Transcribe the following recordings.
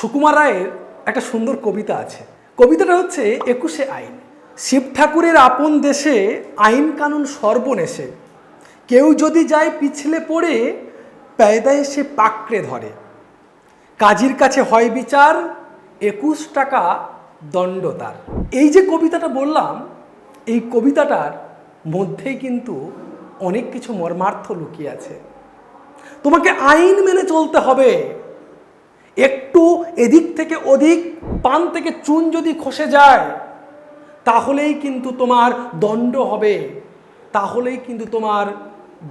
সুকুমার রায়ের একটা সুন্দর কবিতা আছে। কবিতাটা হচ্ছে একুশে আইন। শিব ঠাকুরের আপন দেশে আইন কানুন সর্বনেশে। কেউ যদি যায় পিছলে পড়ে, পেয়দায় সে পাকড়ে ধরে। কাজীর কাছে হয় বিচার, একুশ টাকা দণ্ড তার। এই যে কবিতাটা বললাম, এই কবিতাটার মধ্যেই কিন্তু অনেক কিছু মর্মার্থ লুকিয়ে আছে। তোমাকে আইন মেনে চলতে হবে। একটু এদিক থেকে ওদিক, পান থেকে চুন যদি খসে যায়, তাহলেই কিন্তু তোমার দণ্ড হবে, তাহলেই কিন্তু তোমার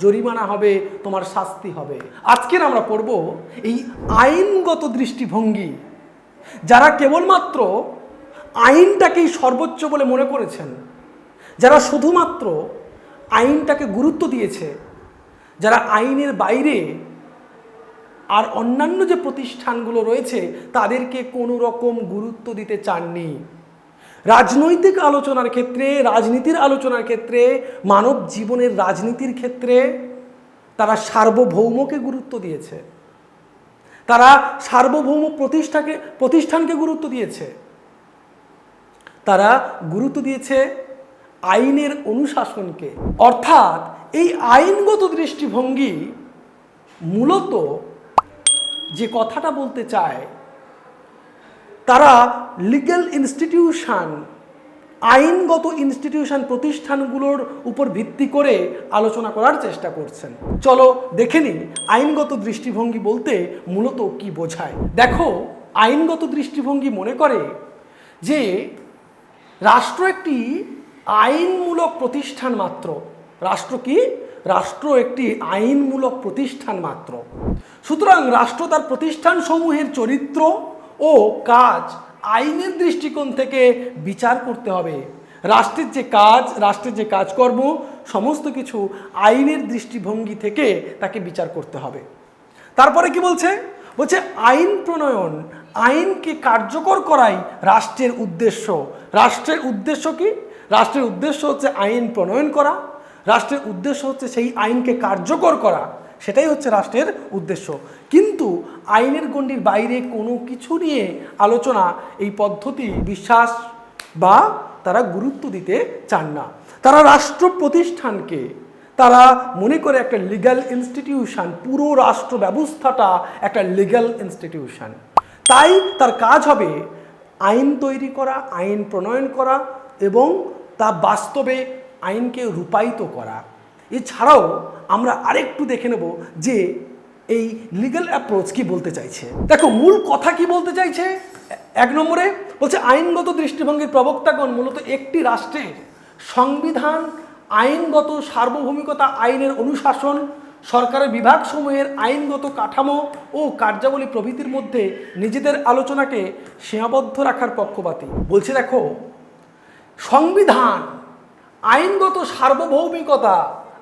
জরিমানা হবে, তোমার শাস্তি হবে। আজকের আমরা পড়ব এই আইনগত দৃষ্টিভঙ্গি। যারা কেবলমাত্র আইনটাকেই সর্বোচ্চ বলে মনে করেছেন, যারা শুধুমাত্র আইনটাকে গুরুত্ব দিয়েছে, যারা আইনের বাইরে আর অন্যান্য যে প্রতিষ্ঠানগুলো রয়েছে, তাদেরকে কোনো রকম গুরুত্ব দিতে চাননি। রাজনৈতিক আলোচনার ক্ষেত্রে, রাজনীতির আলোচনার ক্ষেত্রে, মানব জীবনের রাজনীতির ক্ষেত্রে তারা সার্বভৌমকে গুরুত্ব দিয়েছে। তারা সার্বভৌম প্রতিষ্ঠাকে, প্রতিষ্ঠানকে গুরুত্ব দিয়েছে। তারা গুরুত্ব দিয়েছে আইনের অনুশাসনকে। অর্থাৎ এই আইনগত দৃষ্টিভঙ্গি মূলত যে কথাটা বলতে চায়, তারা লিগ্যাল ইনস্টিটিউশন আইনগত ইনস্টিটিউশন প্রতিষ্ঠানগুলোর উপর ভিত্তি করে আলোচনা করার চেষ্টা করছেন। চলো দেখে নিই আইনগত দৃষ্টিভঙ্গি বলতে মূলত কি বোঝায়। দেখো, আইনগত দৃষ্টিভঙ্গি মনে করে যে রাষ্ট্র একটি আইনমূলক প্রতিষ্ঠান মাত্র। রাষ্ট্র কি? রাষ্ট্র একটি আইনমূলক প্রতিষ্ঠান মাত্র। সুতরাং রাষ্ট্র তার প্রতিষ্ঠানসমূহের চরিত্র ও কাজ আইনের দৃষ্টিকোণ থেকে বিচার করতে হবে। রাষ্ট্রের যে কাজ, রাষ্ট্রের যে কাজকর্ম, সমস্ত কিছু আইনের দৃষ্টিভঙ্গি থেকে তাকে বিচার করতে হবে। তারপরে কি বলছে? বলছে আইন প্রণয়ন, আইনকে কার্যকর করাই রাষ্ট্রের উদ্দেশ্য। রাষ্ট্রের উদ্দেশ্য কি? রাষ্ট্রের উদ্দেশ্য হচ্ছে আইন প্রণয়ন করা। রাষ্ট্রের উদ্দেশ্য হচ্ছে সেই আইনকে কার্যকর করা, সেটাই হচ্ছে রাষ্ট্রের উদ্দেশ্য। কিন্তু আইনের গণ্ডির বাইরে কোনো কিছু নিয়ে আলোচনা এই পদ্ধতি, বিশ্বাস বা তারা গুরুত্ব দিতে চান না। তারা রাষ্ট্র প্রতিষ্ঠানকে, তারা মনে করে একটা লিগ্যাল ইনস্টিটিউশন পুরো রাষ্ট্র ব্যবস্থাটা একটা লিগ্যাল ইনস্টিটিউশন তাই তার কাজ হবে আইন তৈরি করা, আইন প্রণয়ন করা এবং তা বাস্তবে আইনকে রূপায়িত করা। এছাড়াও আমরা আরেকটু দেখে নেব যে এই লিগ্যাল অ্যাপ্রোচ কি বলতে চাইছে। দেখো, মূল কথা কি বলতে চাইছে? এক নম্বরে বলছে, আইনগত দৃষ্টিভঙ্গির প্রবক্তাগণ মূলত একটি রাষ্ট্রের সংবিধান, আইনগত সার্বভৌমিকতা, আইনের অনুশাসন, সরকারের বিভাগসমূহের আইনগত কাঠামো ও কার্যাবলী প্রভৃতির মধ্যে নিজেদের আলোচনাকে সীমাবদ্ধ রাখার পক্ষপাতী। বলছে, দেখো, সংবিধান আইনগত সার্বভৌমিকতা,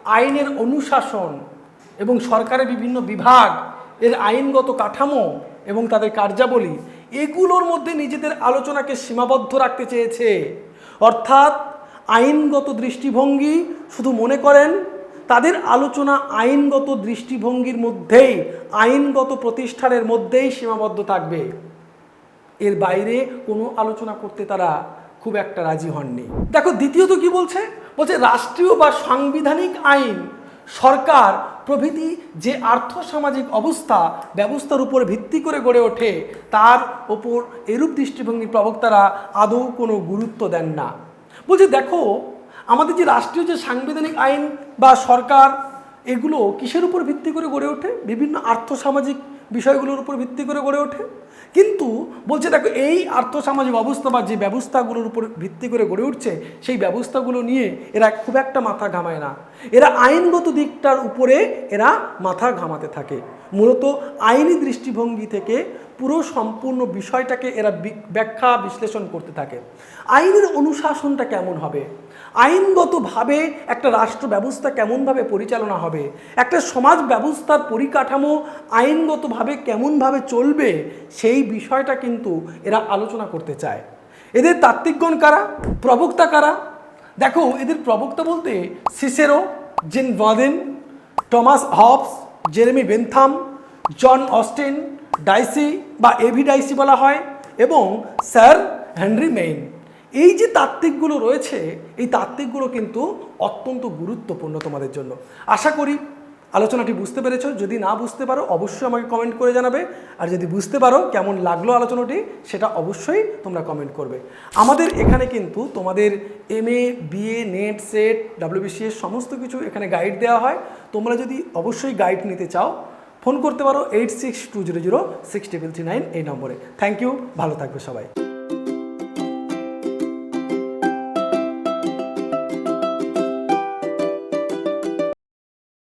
আইনের অনুশাসন এবং সরকারের বিভিন্ন বিভাগ, এর আইনগত কাঠামো এবং তাদের কার্যাবলী, এগুলোর মধ্যে নিজেদের আলোচনাকে সীমাবদ্ধ রাখতে চেয়েছে। অর্থাৎ আইনগত দৃষ্টিভঙ্গি শুধু মনে করেন, তাদের আলোচনা আইনগত দৃষ্টিভঙ্গির মধ্যেই, আইনগত প্রতিষ্ঠানের মধ্যেই সীমাবদ্ধ থাকবে। এর বাইরে কোনো আলোচনা করতে তারা খুব একটা রাজি হননি। দেখো, দ্বিতীয়ত কি বলছে? বলছে, রাষ্ট্রীয় বা সাংবিধানিক আইন, সরকার প্রভৃতি যে আর্থসামাজিক অবস্থা ব্যবস্থার উপর ভিত্তি করে গড়ে ওঠে, তার ওপর এরূপ দৃষ্টিভঙ্গি প্রবক্তারা আদৌ কোনো গুরুত্ব দেন না। বলছে, দেখো, আমাদের যে রাষ্ট্রীয় যে সাংবিধানিক আইন বা সরকার, এগুলো কিসের উপর ভিত্তি করে গড়ে ওঠে? বিভিন্ন আর্থসামাজিক বিষয়গুলোর উপর ভিত্তি করে গড়ে ওঠে। কিন্তু বলছে, দেখো, এই আর্থসামাজিক অবস্থা বা যে ব্যবস্থাগুলোর উপর ভিত্তি করে গড়ে উঠছে, সেই ব্যবস্থাগুলো নিয়ে এরা খুব একটা মাথা ঘামায় না। এরা আইনগত দিকটার উপরে এরা মাথা ঘামাতে থাকে। মূলত আইনি দৃষ্টিভঙ্গি থেকে পুরো সম্পূর্ণ বিষয়টাকে এরা ব্যাখ্যা বিশ্লেষণ করতে থাকে। আইনের অনুশাসনটা কেমন হবে? আইনগতভাবে একটা রাষ্ট্র ব্যবস্থা কেমনভাবে পরিচালনা হবে, একটা সমাজ ব্যবস্থার পরিকাঠামো আইনগতভাবে কেমনভাবে চলবে, সেই বিষয়টা কিন্তু এরা আলোচনা করতে চায়। এদের তাত্ত্বিকগণ কারা? প্রবক্তা কারা? দেখো, এদের প্রবক্তা বলতে Cicero, Jean Bodin Thomas Hobbes, Jeremy Bentham, John Austin, Dicey বা এভি ডাইসি বলা হয় এবং স্যার হেনরি মেইন। এই যে তাত্ত্বিকগুলো রয়েছে, এই তাত্ত্বিকগুলো কিন্তু অত্যন্ত গুরুত্বপূর্ণ তোমাদের জন্য। আশা করি আলোচনাটি বুঝতে পেরেছ। যদি না বুঝতে পারো, অবশ্যই আমাকে কমেন্ট করে জানাবে। আর যদি বুঝতে পারো কেমন লাগল আলোচনাটি, সেটা অবশ্যই তোমরা কমেন্ট করবে। আমাদের এখানে কিন্তু তোমাদের M A B A NET SET WBCS সমস্ত কিছু এখানে গাইড দেওয়া হয়। তোমরা যদি অবশ্যই গাইড নিতে চাও ফোন করতে পারো eight six two zero zero six triple three nine এই নম্বরে। থ্যাংক ইউ ভালো থাকবে সবাই।